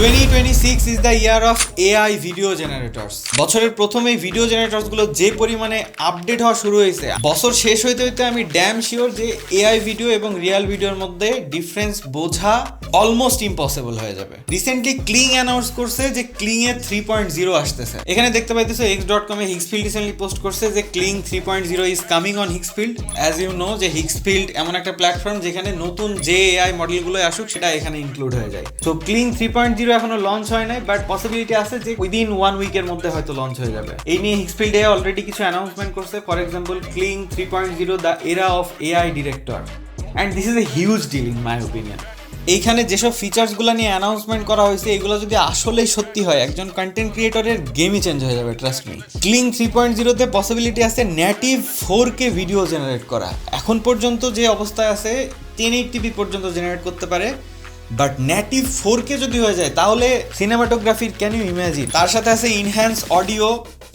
2026 is the year of AI video generators বছরের প্রথমেই video জেনারেটরসগুলো যে পরিমাণে আপডেট হওয়া শুরু হয়েছে, বছর শেষ হইতে হইতে আমি ড্যাম শিওর যে এআই ভিডিও এবং রিয়েল ভিডিওর মধ্যে ডিফারেন্স বোঝা অলমোস্ট ইম্পসিবল হয়ে যাবে। রিসেন্টলি ক্লিং অ্যানাউন্স করছে যে ক্লিং এর থ্রি পয়েন্ট জিরো আসতেছে। এখানে দেখতে পাইতেছো এক্স ডট কমে হিক্সফিল্ড রিসেন্টলি পোস্ট করছে যে Kling three point zero is coming on Higgsfield as you know যে হিক্সফিল্ড এমন একটা প্ল্যাটফর্ম যেখানে নতুন যে এআই মডেলগুলো আসুক সেটা এখানে ইনক্লুড হয়ে যায়। তো ক্লিং থ্রি পয়েন্ট জিরো এখনও লঞ্চ হয় নাই বাট পসিবিলিটি আছে যে উইদিন ওয়ান উইকের মধ্যে হয়তো লঞ্চ হয়ে যাবে। এই নিয়ে হিক্সফিল্ডে অলরেডি কিছু অ্যানাউন্সমেন্ট করছে। For example Kling three point zero the era of AI director and this is a huge deal in my opinion এইখানে যেসব ফিচার্সগুলো নিয়ে অ্যানাউন্সমেন্ট করা হয়েছে, এগুলো যদি আসলেই সত্যি হয়, একজন কন্টেন্ট ক্রিয়েটরের গেমই চেঞ্জ হয়ে যাবে trust me Kling three point জিরোতে পসিবিলিটি আছে native four K video generate করা। এখন পর্যন্ত যে অবস্থায় আছে টেন এইট টিভি পর্যন্ত জেনারেট করতে পারে। বাট নেটিভ ফোর কে যদি হয়ে যায়, তাহলে সিনেমাটোগ্রাফির ক্যান ইউ ইমাজিন তার সাথে আছে ইনহ্যান্স অডিও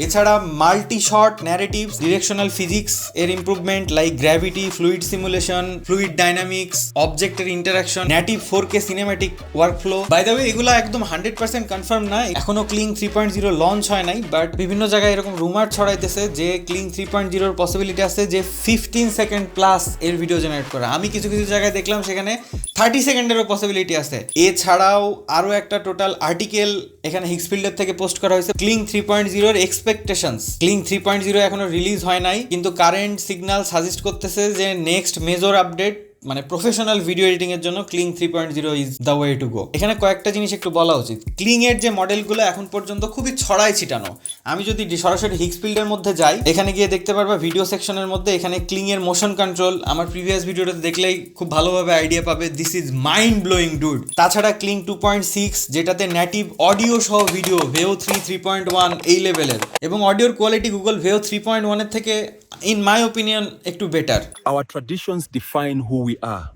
এছাড়া multi shot narrative directional physics এর improvement like gravity fluid simulation fluid dynamics অবজেক্টের interaction native four K cinematic workflow by the এগুলো একদম হান্ড্রেড পার্সেন্ট কনফার্ম না। এখনও Kling three point zero launch হয় নাই বাট বিভিন্ন জায়গায় এরকম রুমার ছড়াইতেছে যে ক্লিং থ্রি পয়েন্ট জিরোর পসিবিলিটি আছে যে ফিফটিন সেকেন্ড প্লাস এর ভিডিও জেনারেট করা। আমি কিছু কিছু জায়গায় দেখলাম সেখানে থার্টি সেকেন্ডেরও পসিবিলিটি আছে। এছাড়াও আরও একটা টোটাল আর্টিকেল এখানে হিক্সফিল্ডের থেকে পোস্ট করা হয়েছে। ক্লিং থ্রি পয়েন্ট জিরোর expectations Kling three point zero এখনও রিলিজ হয় নাই, কিন্তু কারেন্ট সিগনাল সাজেস্ট করতেছে যে নেক্সট মেজর আপডেট মানে প্রফেশনাল ভিডিও এডিটিং এর জন্য Kling three point zero is the way to go এখানে কয়েকটা জিনিস একটু বলা উচিত। ক্লিং এর যে মডেলগুলো এখন পর্যন্ত খুবই ছড়াই ছিটানো। আমি যদি সরাসরি হিক্সফিল্ডের মধ্যে যাই, এখানে গিয়ে দেখতে পারবা ভিডিও সেকশনের মধ্যে এখানে ক্লিং এর মোশন কন্ট্রোল আমার প্রিভিয়াস ভিডিওটা দেখলেই খুব ভালোভাবে আইডিয়া পাবে this is mind blowing dude তাছাড়া ক্লিং টু পয়েন্ট সিক্স যেটাতে নেটিভ অডিও সহ video Veo three three point one এই লেভেলের এবং অডিওর quality Google Veo three point ওয়ানের থেকে in my opinion, ektu better. Our traditions define who we are.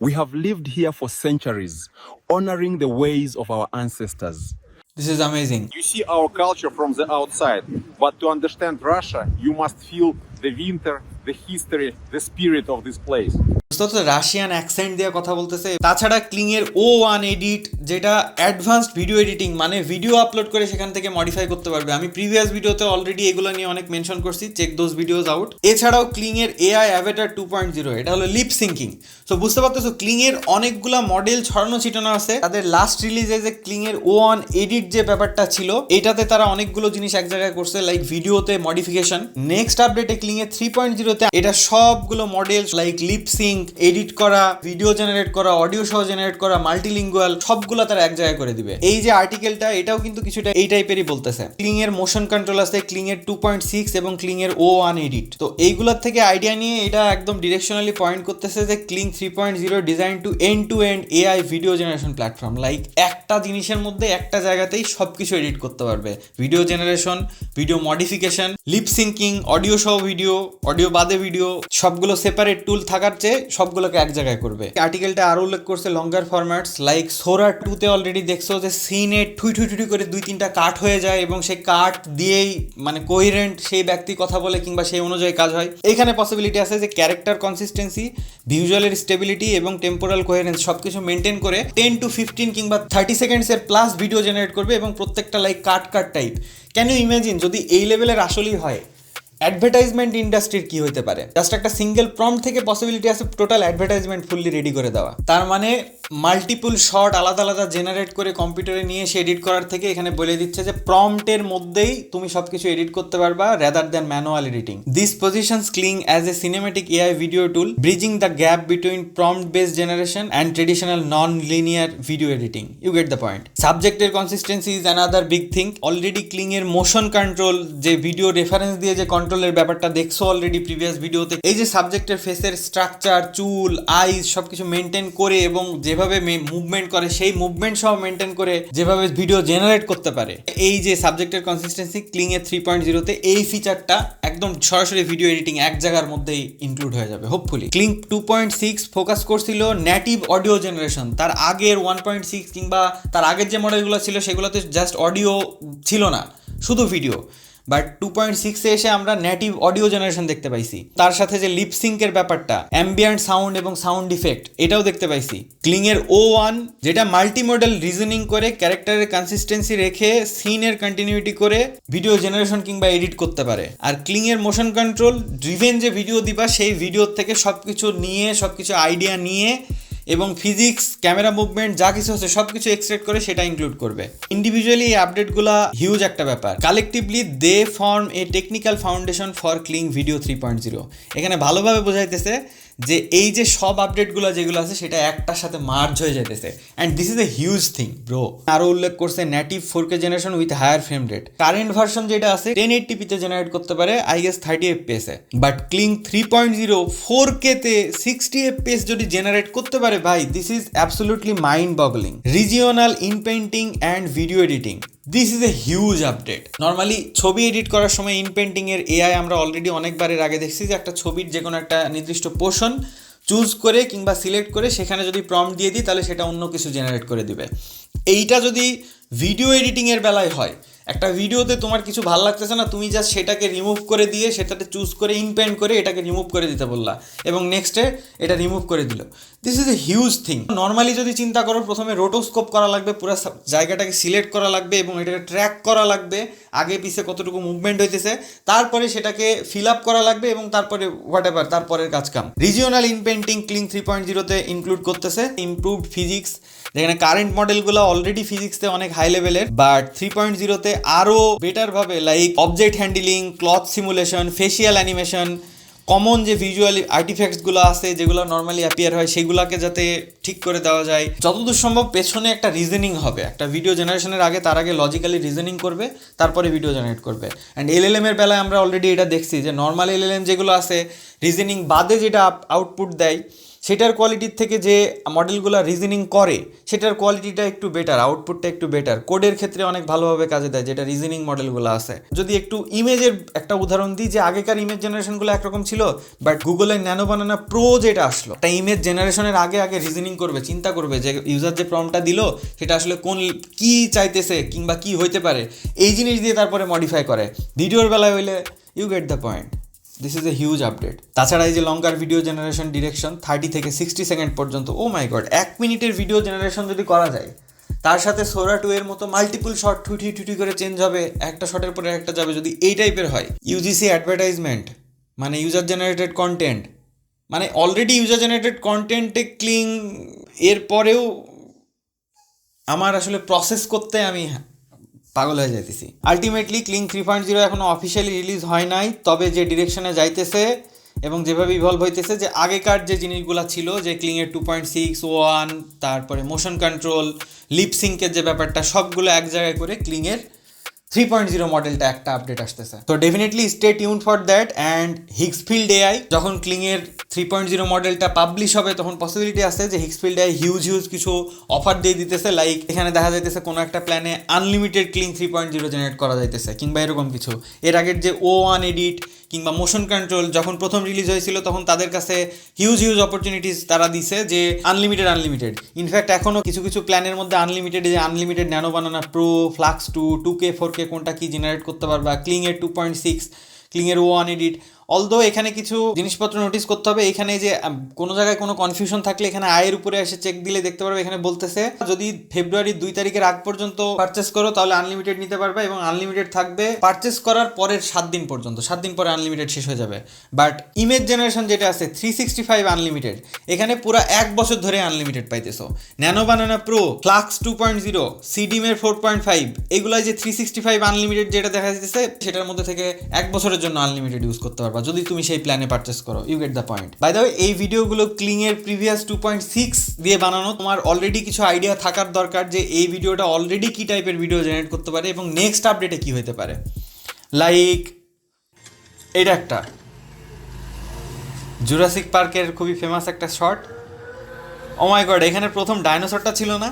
We have lived here for centuries, honoring the ways of our ancestors. This is amazing. You see our culture from the outside, but to understand Russia, you must feel the winter, the history, the spirit of this place. Russian accent দিয়ে কথা বলতেছে। তাছাড়া Kling এর O one edit যেটা advanced video editing মানে video upload করে সেখান থেকে মডিফাই করতে পারবে। আমি প্রিভিয়াস ভিডিওতে অলরেডি এগুলো নিয়ে অনেক মেনশন করছি চেক দোজ ভিডিওজ আউট এছাড়াও ক্লিং এর AI avatar two point zero এটা হলো লিপ সিঙ্কিং সো বুঝতে পারতেছো ক্লিং এর অনেকগুলা মডেল ছড়ানো ছিটানো আছে। তাদের লাস্ট রিলিজে যে ক্লিং এর ও ওয়ান এডিট যে ব্যাপারটা ছিল, এটাতে তারা অনেকগুলো জিনিস এক জায়গায় করছে লাইক ভিডিওতে মডিফিকেশন নেক্সট আপডেটে ক্লিং এর থ্রি পয়েন্ট জিরোতে এটা সবগুলো model like lip sync edit করা ভিডিও জেনারেট করা অডিও সহ জেনারেট করা মাল্টিলিঙ্গুয়াল সবগুলো তারা এক জায়গায় করে দিবে। এই যে আর্টিকেলটা এটাও কিন্তু কিছুটা এই টাইপেরই বলতেছে। ক্লিং এর মোশন কন্ট্রোল আছে ক্লিং এর টু পয়েন্ট সিক্স এবং ক্লিং এর ও ওয়ান এডিট তো এইগুলোর থেকে আইডিয়া নিয়ে এটা একদম ডিরেকশনালি পয়েন্ট করতেছে যে Kling three point zero design to end to end AI video generation platform like একটা জিনিসের মধ্যে একটা জায়গাতেই সবকিছু এডিট করতে পারবে। Video generation video modification lip syncing audio সহ ভিডিও অডিও বাদে ভিডিও সবগুলো সেপারেট টুল থাকার চেয়ে সবগুলোকে এক জায়গায় করবে। আর্টিকেলটা আরও উল্লেখ করছে লঙ্গার ফরম্যাটস লাইক সোরা টুতে অলরেডি দেখছ যে সিনে ঠুই ঠুই ঠুই করে দুই তিনটা কাট হয়ে যায় এবং সেই কাট দিয়েই মানে কোহিরেন্ট সেই ব্যক্তি কথা বলে কিংবা সেই অনুযায়ী কাজ হয়। এখানে পসিবিলিটি আছে যে ক্যারেক্টার কনসিস্টেন্সি ভিজুয়ালের স্টেবিলিটি এবং টেম্পোরাল কোহেরেন্স সব কিছু মেনটেন করে টেন টু ফিফটিন কিংবা থার্টি সেকেন্ডসের প্লাস ভিডিও জেনারেট করবে এবং প্রত্যেকটা like cut cut type can you imagine যদি এই লেভেলের আসলেই হয় অ্যাডভার্টাইজমেন্ট ইন্ডাস্ট্রির কি হতে পারে? জাস্ট একটা সিঙ্গেল প্রম্পট থেকে পসিবিলিটি আছে টোটাল অ্যাডভার্টাইজমেন্ট ফুললি রেডি করে দেওয়া। তার মানে মাল্টিপুল শট আলাদা আলাদা জেনারেট করে কম্পিউটারে নিয়ে এসে এডিট করার থেকে এখানে বলে দিচ্ছে যে প্রম্পটের মধ্যেই তুমি সবকিছু এডিট করতে পারবা rather than manual editing this positions Kling as a cinematic AI video tool bridging the gap between prompt based generation and traditional non linear video editing you get the point সাবজেক্টের consistency is another big thing already Kling এর motion control যে video reference দিয়ে যে কন্ট্রোলের ব্যাপারটা দেখছ already previous ভিডিওতে এই যে সাবজেক্টের ফেসের স্ট্রাকচার চুল আইস সবকিছু মেনটেন করে এবং যেভাবে মুভমেন্ট করে, সেই মুভমেন্ট সহ মেনটেন করে যেভাবে ভিডিও জেনারেট করতে পারে। এই যে সাবজেক্টের কনসিস্টেন্সি ক্লিং এর থ্রি পয়েন্ট জিরোতে এই ফিচারটা একদম সরাসরি ভিডিও এডিটিং এক জায়গার মধ্যেই ইনক্লুড হয়ে যাবে hopefully Kling two point six focus করছিল নেটিভ অডিও জেনারেশন তার আগের ওয়ান পয়েন্ট সিক্স কিংবা তার আগের যে মডেলগুলো ছিল, সেগুলোতে জাস্ট অডিও ছিল না, শুধু ভিডিও বাট টু পয়েন্ট সিক্সে এসে আমরা নেটিভ অডিও জেনারেশন দেখতে পাইছি। তার সাথে যে লিপসিঙ্কের ব্যাপারটা অ্যাম্বিয়েন্ট সাউন্ড এবং সাউন্ড ইফেক্ট এটাও দেখতে পাইছি। ক্লিংয়ের ও ওয়ান যেটা মাল্টি মডেল রিজনিং করে ক্যারেক্টারের কনসিস্টেন্সি রেখে সিনের কন্টিনিউটি করে ভিডিও জেনারেশন কিংবা এডিট করতে পারে। আর ক্লিংয়ের মোশন কন্ট্রোল ড্রিভেন যে ভিডিও দিবা, সেই ভিডিও থেকে সব কিছু নিয়ে সব কিছু আইডিয়া নিয়ে এবং ফিজিক্স, ক্যামেরা মুভমেন্ট, যা কিছু আছে সব কিছু এক্সট্রেক্ট করে সেটা ইনক্লুড করবে। ইন্ডিভিজুয়ালি এই আপডেটগুলো হিউজ একটা ব্যাপার। Collectively they form a technical foundation for Kling video three point zero এখানে ভালোভাবে বোঝাইতেছে যে এই যে সব আপডেটগুলো যেগুলো আছে, সেটা একটার সাথে মার্জ হয়ে যেতেছে and this is a huge thing bro আরও উল্লেখ করছে native four K generation with higher frame rate current version যেটা আছে টেন এইটটিপিতে জেনারেট করতে পারে I guess thirty FPS A. But Kling three point zero four কেতে সিক্সটি এফপিএস যদি জেনারেট করতে পারে, ভাই this is absolutely mind boggling regional inpainting and video editing this is a huge update normally ছবি edit করার সময় inpainting এর AI আমরা অলরেডি অনেকবারের আগে দেখছি যে একটা ছবির যে কোনো একটা নির্দিষ্ট পোর্শন চুজ করে কিংবা সিলেক্ট করে সেখানে যদি প্রম দিয়ে দিই, তাহলে সেটা অন্য কিছু জেনারেট করে দিবে। এইটা যদি ভিডিও এডিটিংয়ের বেলায় হয়। একটা ভিডিওতে তোমার কিছু ভালো লাগতেছে না, তুমি জাস্ট সেটাকে রিমুভ করে দিয়ে, সেটাতে চুজ করে ইনপেন্ট করে এটাকে রিমুভ করে দিতে বললা। এবং নেক্সটে এটা রিমুভ করে দিল। This is a huge thing normally যদি চিন্তা করো, প্রথমে রোটোস্কোপ করা লাগবে, পুরো জায়গাটাকে সিলেক্ট করা লাগবে এবং এটাকে ট্র্যাক করা লাগবে, আগে পিছে কতটুকু মুভমেন্ট হইতেছে। তারপরে সেটাকে ফিল আপ করা লাগবে এবং তারপরে হোয়াট এভার তারপরের কাজ কাম। Regional inpainting Kling three point জিরোতে ইনক্লুড করতেছে। ইমপ্রুভড ফিজিক্স যেখানে কারেন্ট মডেলগুলো অলরেডি ফিজিক্সতে অনেক হাই লেভেলের বাট থ্রি পয়েন্ট জিরোতে আরও বেটার ভাবে like object handling cloth simulation facial animation common যে ভিজুয়াল আর্টিফ্যাক্টসগুলো আছে, যেগুলো নর্মালি অ্যাপিয়ার হয়, সেগুলোকে যাতে ঠিক করে দেওয়া যায়। যতদূর সম্ভব পেছনে একটা রিজনিং হবে। একটা ভিডিও জেনারেশনের আগে তার আগে লজিক্যালি রিজনিং করবে, তারপরে ভিডিও জেনারেট করবে। অ্যান্ড এলএলএম এর বেলায় আমরা অলরেডি এটা দেখছি যে নর্মাল এলএলএম যেগুলো আছে রিজনিং বাদে যেটা আউটপুট দেয় সেটার কোয়ালিটির থেকে যে মডেলগুলো রিজনিং করে, সেটার কোয়ালিটিটা একটু বেটার আউটপুটটা একটু বেটার কোডের ক্ষেত্রে অনেক ভালোভাবে কাজে দেয়, যেটা রিজনিং মডেলগুলো আছে। যদি একটু ইমেজের একটা উদাহরণ দিই, যে আগেকার ইমেজ জেনারেশনগুলো একরকম ছিল বাট গুগলের ন্যানো বানানা প্রো যেটা আসলো, একটা ইমেজ জেনারেশনের আগে আগে রিজনিং করবে, চিন্তা করবে যে ইউজার যে প্রমটা দিল, সেটা আসলে কোন, কি চাইতেছে কিংবা কি হইতে পারে, এই জিনিস দিয়ে তারপরে মডিফাই করে। ভিডিওর বেলায় হইলে you get the point this is a huge update তাছাড়া এই যে longer video generation direction thirty থেকে সিক্সটি সেকেন্ড পর্যন্ত ও মাই গড এক মিনিটের ভিডিও জেনারেশন যদি করা যায়, তার সাথে সোরা টু এর মতো মাল্টিপল শট ঠুটি ঠুটি করে চেঞ্জ হবে, একটা শটের পরে একটা যাবে, যদি এই টাইপের হয় ইউজিসি অ্যাডভার্টাইজমেন্ট মানে ইউজার জেনারেটেড কন্টেন্ট মানে অলরেডি ইউজার জেনারেটেড কন্টেন্টে ক্লিং এর পরেও আমার আসলে প্রসেস করতে আমি পাগল হয়ে যাইতেছি। Ultimately Kling three point zero এখনও অফিসিয়ালি রিলিজ হয় নাই, তবে যে ডিরেকশনে যাইতেছে এবং যেভাবে ইভলভ হইতেছে, যে আগেকার যে জিনিসগুলো ছিল, যে ক্লিংয়ের টু পয়েন্ট সিক্স ওয়ান তারপরে মোশন কন্ট্রোল লিপসিঙ্কের যে ব্যাপারটা, সবগুলো এক জায়গায় করে ক্লিংয়ের থ্রি পয়েন্ট জিরো মডেলটা একটা আপডেট আসতেছে। তো definitely stay tune for that and Higgsfield AI যখন ক্লিংয়ের থ্রি পয়েন্ট জিরো মডেলটা পাবলিশ হবে, তখন পসিবিলিটি আছে যে হিক্সফিল্ড এআই হিউজ হিউজ কিছু অফার দিয়ে দিতেছে। লাইক এখানে দেখা যাইতেছে কোনো একটা প্ল্যানে unlimited Kling three point zero generate করা যাইতেছে, কিংবা এরকম কিছু। এর আগের যে ও ওয়ান এডিট কিংবা মোশন কন্ট্রোল যখন প্রথম রিলিজ হয়েছিল, তখন তাদের কাছে হিউজ হিউজ অপরচুনিটিস তারা দিছে যে আনলিমিটেড আনলিমিটেড ইনফ্যাক্ট এখনও কিছু কিছু প্ল্যানের মধ্যে আনলিমিটেড যে unlimited nano banana pro flux two two K four K কোনটা কী জেনারেট করতে পারবা? ক্লিংয়ের টু পয়েন্ট সিক্স ক্লিংয়ের ওয়ান এডিট অলদো এখানে কিছু জিনিসপত্র নোটিস করতে হবে, এখানে যে কোনো জায়গায় কোনো কনফিউশন থাকলে এখানে আয়ের উপরে এসে চেক দিলে দেখতে পারবে, এখানে বলতেছে, যদি ফেব্রুয়ারির দুই তারিখের আগ পর্যন্ত পারচেস করো, তাহলে আনলিমিটেড নিতে পারবে এবং আনলিমিটেড থাকবে। পারচেস করার পরের সাত দিন পর্যন্ত, সাত দিন পরে আনলিমিটেড শেষ হয়ে যাবে। বাট ইমেজ জেনারেশন যেটা আছে থ্রি সিক্সটি ফাইভ আনলিমিটেড এখানে পুরো এক বছর ধরে unlimited পাইতেছো। Nano banana pro flux two point zero সিডিমের four point five এগুলো যে থ্রি সিক্সটি ফাইভ আনলিমিটেড যেটা দেখা যাচ্ছে সেটার মধ্যে থেকে এক বছরের জন্য আনলিমিটেড ইউজ করতে পারবা। যদি তুমি সেই প্ল্যানে পারচেস করো you get the point by the এই ভিডিওগুলো ক্লিংয়ের প্রিভিয়াস টু পয়েন্ট সিক্স দিয়ে বানানো, তোমার অলরেডি কিছু আইডিয়া থাকার দরকার যে এই ভিডিওটা অলরেডি কি টাইপের ভিডিও জেনারেট করতে পারে এবং নেক্সট আপডেটে কি হতে পারে। লাইক এটা একটা। জুরাসিক পার্কের খুবই ফেমাস একটা শট ও মাই গড এখানে প্রথম ডাইনোসরটা ছিল না?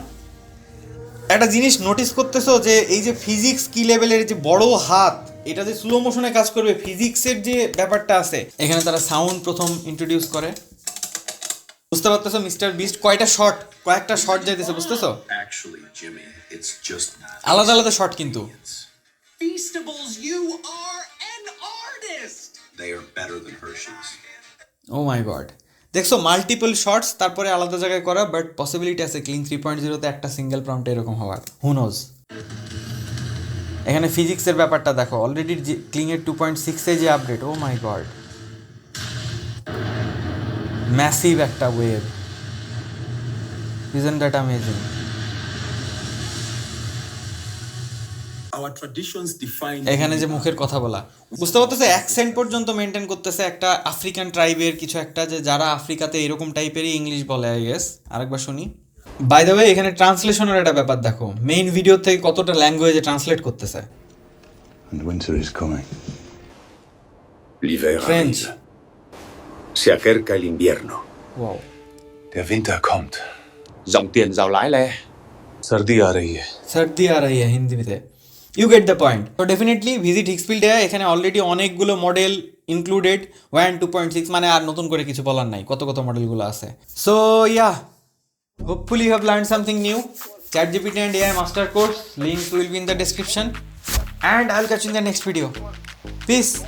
একটা জিনিস নোটিস করতেছো যে এই যে ফিজিক্স কি লেভেলের যে বড় হাত এটা যে স্লো মোশনে কাজ করবে ফিজিক্সের যে ব্যাপারটা আছে এখানে তারা সাউন্ড প্রথম ইন্ট্রোডিউস করে। বুঝতে পারতেছো মিস্টার বিস্ট কয়টা শট কয়েকটা শট যাইতেছে বুঝতেছো? আলাদা আলাদা শট কিন্তু. ও মাই গড দেখছ মাল্টিপল শর্টস তারপরে আলাদা জায়গায় করা বাট পসিবিলিটি আছে ক্লিন থ্রি পয়েন্ট জিরোতে একটা সিঙ্গেল প্রম্পট এরকম হওয়ার। হুনোজ এখানে ফিজিক্সের ব্যাপারটা দেখো অলরেডি ক্লিংয়ের টু পয়েন্ট সিক্সে যে update oh my god massive একটা ওয়েভ দ্যাট অ্যামেজিং Our এখানে যে মুখের কথা বলা বুঝতে পারতেছে অ্যাকসেন্ট পর্যন্ত মেনটেন করতেছে একটা আফ্রিকান ট্রাইবের কিছু একটা যে যারা আফ্রিকাতে এরকম টাইপেরই ইংলিশ বলে আই গেস আরেকবার শুনি। বাই দ্য ওয়ে এখানে ট্রান্সলেশনের একটা ব্যাপার দেখো মেইন ভিডিও থেকে কতটা ল্যাঙ্গুয়েজে ট্রান্সলেট করতেছে And winter is coming. L'hiver French. arrive. Se acerca el invierno. Wow Der Winter kommt. Dòng tiền giàu lái le. सर्दी आ रही है সার্দি আর এই হিন্দিতে ইউ গেট দ্য পয়েন্ট তো ডেফিনেটলি ভিজিট হিক্সফিল্ডে এখানে অলরেডি অনেকগুলো model included one two point six মানে আর নতুন করে কিছু বলার নাই কত কত মডেলগুলো আছে so yeah Hopefully you have learned something new. ChatGPT and AI Master Course, link will be in the description. And I'll catch you in the next video. Peace.